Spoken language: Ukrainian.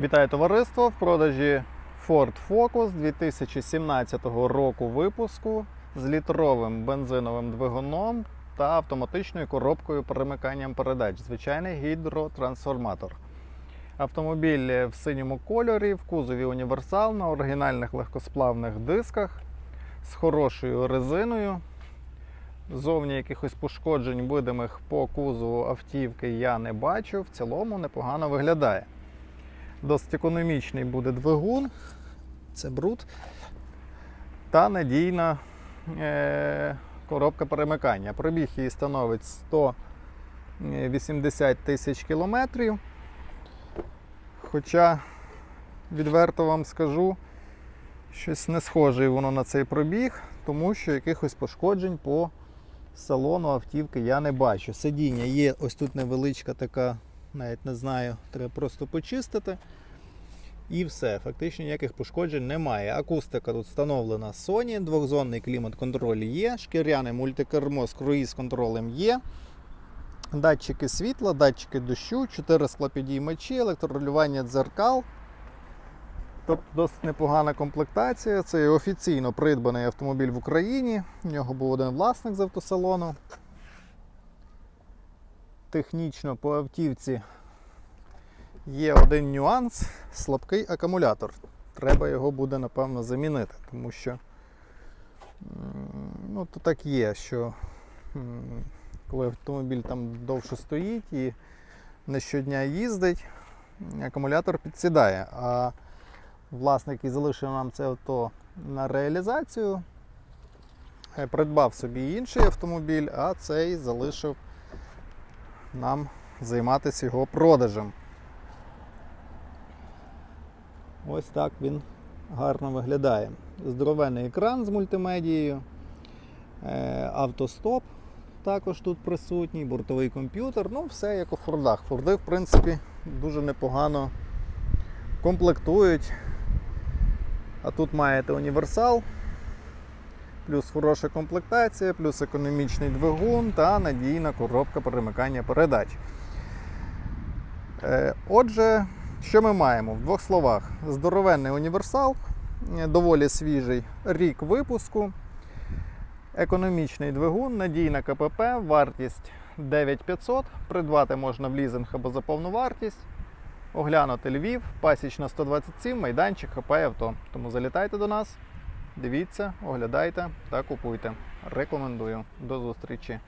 Вітаю товариство! В продажі Ford Focus 2017 року випуску з літровим бензиновим двигуном та автоматичною коробкою перемиканням передач. Звичайний гідротрансформатор. Автомобіль в синьому кольорі, в кузові універсал на оригінальних легкосплавних дисках з хорошою резиною. Зовні якихось пошкоджень видимих по кузову автівки я не бачу. В цілому непогано виглядає. Досить економічний буде двигун, це бруд. Та надійна е- коробка перемикання. Пробіг її становить 180 тисяч кілометрів. Хоча, відверто вам скажу, щось не схоже воно на цей пробіг, тому що якихось пошкоджень по салону автівки я не бачу. Сидіння є ось тут невеличка така, навіть не знаю, треба просто почистити. І все, фактично ніяких пошкоджень немає. Акустика тут встановлена Sony, двохзонний клімат-контроль є, шкіряне мультикермо круїз-контролем є. Датчики світла, датчики дощу, 4 склопідіймачі, електрорегулювання дзеркал. Тобто досить непогана комплектація. Це офіційно придбаний автомобіль в Україні. У нього був один власник з автосалону. Технічно по автівці є один нюанс слабкий акумулятор. Треба його буде, напевно, замінити, тому що ну, то так є, що коли автомобіль там довше стоїть і не щодня їздить, акумулятор підсідає. А власник, який залишив нам це авто на реалізацію, е, придбав собі інший автомобіль, а цей залишив нам займатися його продажем. Ось так він гарно виглядає. Здоровенний екран з мультимедією, е, автостоп також тут присутній, бортовий комп'ютер, ну все як у Фордах. Форди, в принципі, дуже непогано комплектують. А тут маєте універсал, плюс хороша комплектація, плюс економічний двигун та надійна коробка перемикання передач. Е, Отже, що ми маємо? В двох словах: здоровенний універсал, е, доволі свіжий рік випуску, економічний двигун, надійна КПП, вартість 9500. Придбати можна в лізинг або за повну вартість. Оглянути Львів, пасічна 127, майданчик ХП авто. Тому залітайте до нас, дивіться, оглядайте та купуйте. Рекомендую. До зустрічі!